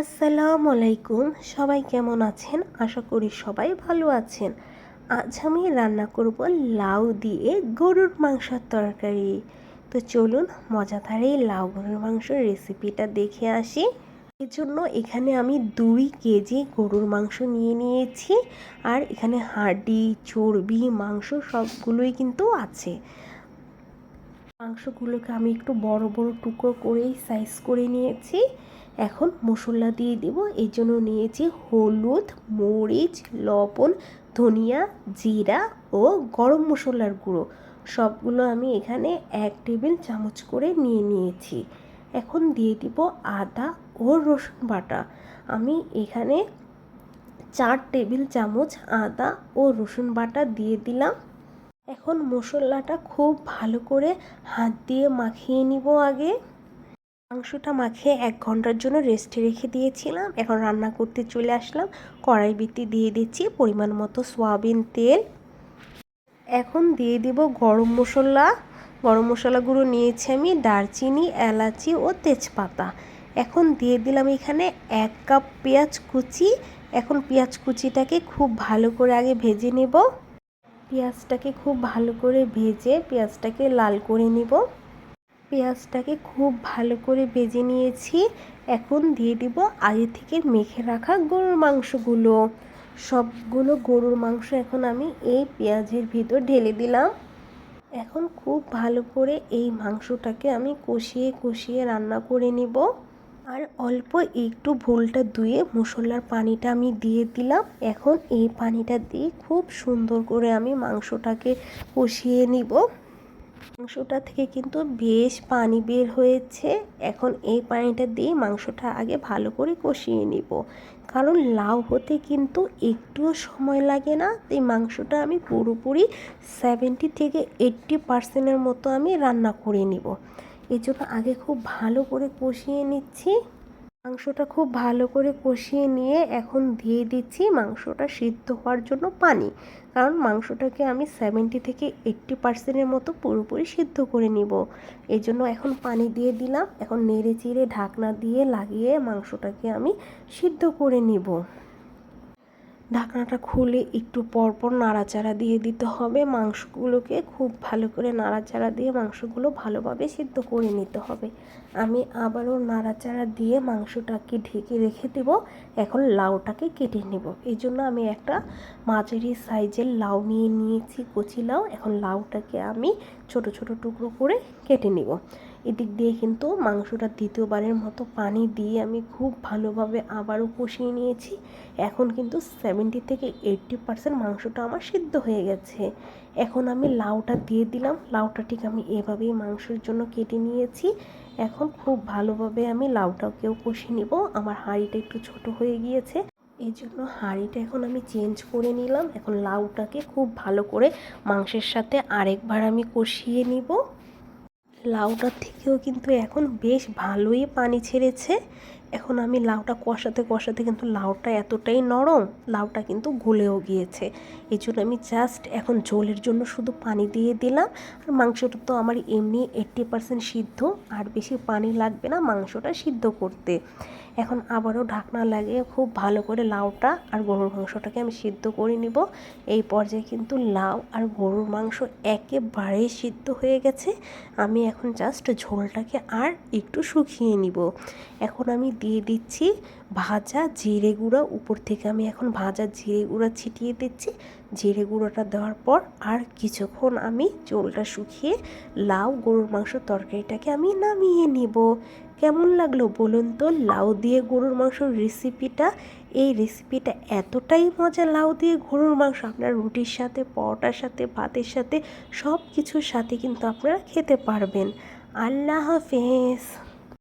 আসসালামু আলাইকুম। সবাই কেমন আছেন? আশা করি সবাই ভালো আছেন। আজ আমি রান্না করব লাউ দিয়ে গরুর মাংসের তরকারি। তো চলুন, মজাদার এই লাউ গরুর মাংসের রেসিপিটা দেখে আসি। এর জন্য এখানে আমি দুই কেজি গরুর মাংস নিয়ে নিয়েছি। আর এখানে হাড্ডি চর্বি, মাংস সবগুলোই কিন্তু আছে। মাংসগুলোকে আমি একটু বড় বড় টুকরো করেই সাইজ করে নিয়েছি। এখন মশলা দিয়ে দেব। এই জন্য নিয়েছি হলুদ, মরিচ, লবণ, ধনিয়া, জিরা ও গরম মশলার গুঁড়ো। সবগুলো আমি এখানে এক টেবিল চামচ করে নিয়ে নিয়েছি। এখন দিয়ে দিব আদা ও রসুন বাটা। আমি এখানে চার টেবিল চামচ আদা ও রসুন বাটা দিয়ে দিলাম। এখন মশলাটা খুব ভালো করে হাত দিয়ে মাখিয়ে নিব আগে। মাংসটা মাখিয়ে এক ঘণ্টার জন্য রেস্টে রেখে দিয়েছিলাম। এখন রান্না করতে চলে আসলাম। কড়াই বিতি দিয়ে দিচ্ছি পরিমাণ মতো সয়াবিন তেল। এখন দিয়ে দিব গরম মশলা। গরম মশলাগুলো নিয়েছি আমি, দারচিনি, এলাচি ও তেজপাতা। এখন দিয়ে দিলাম এখানে এক কাপ পেঁয়াজ কুচি। এখন পেঁয়াজ কুচিটাকে খুব ভালো করে আগে ভেজে নেব। পেঁয়াজটাকে খুব ভালো করে ভেজে পেঁয়াজটাকে লাল করে নিব। পেঁয়াজটাকে খুব ভালো করে ভেজে নিয়েছি। এখন দিয়ে দিব আগে থেকে মেখে রাখা গরুর মাংসগুলো। সবগুলো গরুর মাংস এখন আমি এই পেঁয়াজের ভিতর ঢেলে দিলাম। এখন খুব ভালো করে এই মাংসটাকে আমি কষিয়ে কষিয়ে রান্না করে নিব। আর অল্প একটু ভুলটা ধুয়ে মশলার পানিটা আমি দিয়ে দিলাম। এখন এই পানিটা দিয়ে খুব সুন্দর করে আমি মাংসটাকে কষিয়ে নিব। মাংসটা থেকে কিন্তু বেশ পানি বের হয়েছে। এখন এই পানিটা দিয়ে মাংসটা আগে ভালো করে কষিয়ে নিব। কারণ লাউ হতে কিন্তু একটুও সময় লাগে না। এই মাংসটা আমি পুরোপুরি সেভেন্টি থেকে এইট্টি পার্সেন্টের মতো আমি রান্না করে নিব। এই জন্য আগে খুব ভালো করে কষিয়ে নিচ্ছি। মাংসটা খুব ভালো করে কষিয়ে নিয়ে এখন দিয়ে দিচ্ছি মাংসটা সিদ্ধ হওয়ার জন্য পানি। কারণ মাংসটাকে আমি সেভেন্টি থেকে এইট্টি পার্সেন্টের মতো পুরোপুরি সিদ্ধ করে নিব। এই জন্য এখন পানি দিয়ে দিলাম। এখন নেড়ে চিড়ে ঢাকনা দিয়ে লাগিয়ে মাংসটাকে আমি সিদ্ধ করে নিব। ঢাকনাটা খুলে একটু পরপর নাড়াচাড়া দিয়ে দিতে হবে। মাংসগুলোকে খুব ভালো করে নাড়াচাড়া দিয়ে মাংসগুলো ভালোভাবে সিদ্ধ করে নিতে হবে। আমি আবারও নাড়াচাড়া দিয়ে মাংসটাকে ঢেকে রেখে দেব। এখন লাউটাকে কেটে নেব। এই জন্য আমি একটা মাঝারি সাইজের লাউ নিয়ে নিয়েছি, কচি লাউ। এখন লাউটাকে আমি ছোট ছোট টুকরো করে কেটে নেব। এদিক দিয়ে কিন্তু মাংসটা দ্বিতীয়বারের মতো পানি দিয়ে আমি খুব ভালোভাবে আবারও কষিয়ে নিয়েছি। এখন কিন্তু সেভেন্টি থেকে এইট্টি পার্সেন্ট মাংসটা আমার সিদ্ধ হয়ে গেছে। এখন আমি লাউটা দিয়ে দিলাম। লাউটা ঠিক আমি এভাবেই মাংসের জন্য কেটে নিয়েছি। এখন খুব ভালোভাবে আমি লাউটাকেও কষিয়ে নিব। আমার হাঁড়িটা একটু ছোট হয়ে গিয়েছে। এই জন্য হাঁড়িটা এখন আমি চেঞ্জ করে নিলাম। এখন লাউটাকে খুব ভালো করে মাংসের সাথে আরেকবার আমি কষিয়ে নিব। লাউটার থেকেও কিন্তু এখন বেশ ভালোই পানি ছেড়েছে। এখন আমি লাউটা কষাতে কষাতে কিন্তু লাউটা এতটাই নরম, লাউটা কিন্তু গলেও গিয়েছে। এই জন্য আমি জাস্ট এখন ঝোলের জন্য শুধু পানি দিয়ে দিলাম। আর মাংসটা তো আমার এমনি এইট্টি পারসেন্ট সিদ্ধ, আর বেশি পানি লাগবে না মাংসটা সিদ্ধ করতে। এখন আবারও ঢাকনা লাগিয়ে খুব ভালো করে লাউটা আর গরুর মাংসটাকে আমি সিদ্ধ করে নিব। এই পর্যায়ে কিন্তু লাউ আর গরুর মাংস একেবারেই সিদ্ধ হয়ে গেছে। আমি এখন জাস্ট ঝোলটাকে আর একটু শুকিয়ে নিব। এখন আমি দিয়ে দিচ্ছি ভাজা জিরে গুঁড়া। উপর থেকে আমি এখন ভাজা জিরে গুঁড়া ছিটিয়ে দিচ্ছি। জিরে গুঁড়োটা দেওয়ার পর আর কিছুক্ষণ আমি চোলটা শুকিয়ে লাউ গরুর মাংস তরকারিটাকে আমি নামিয়ে নিব। কেমন লাগল বলুন তো? লাউ দিয়ে গরুর মাংসর রেসিপিটা এই রেসিপিটা এতটাই মজা লাউ দিয়ে গরুর মাংস। আপনার রুটির সাথে, পরোটার সাথে, ভাতের সাথে সব কিছুর সাথে কিন্তু আপনারা খেতে পারবেন। আল্লাহ হাফেজ।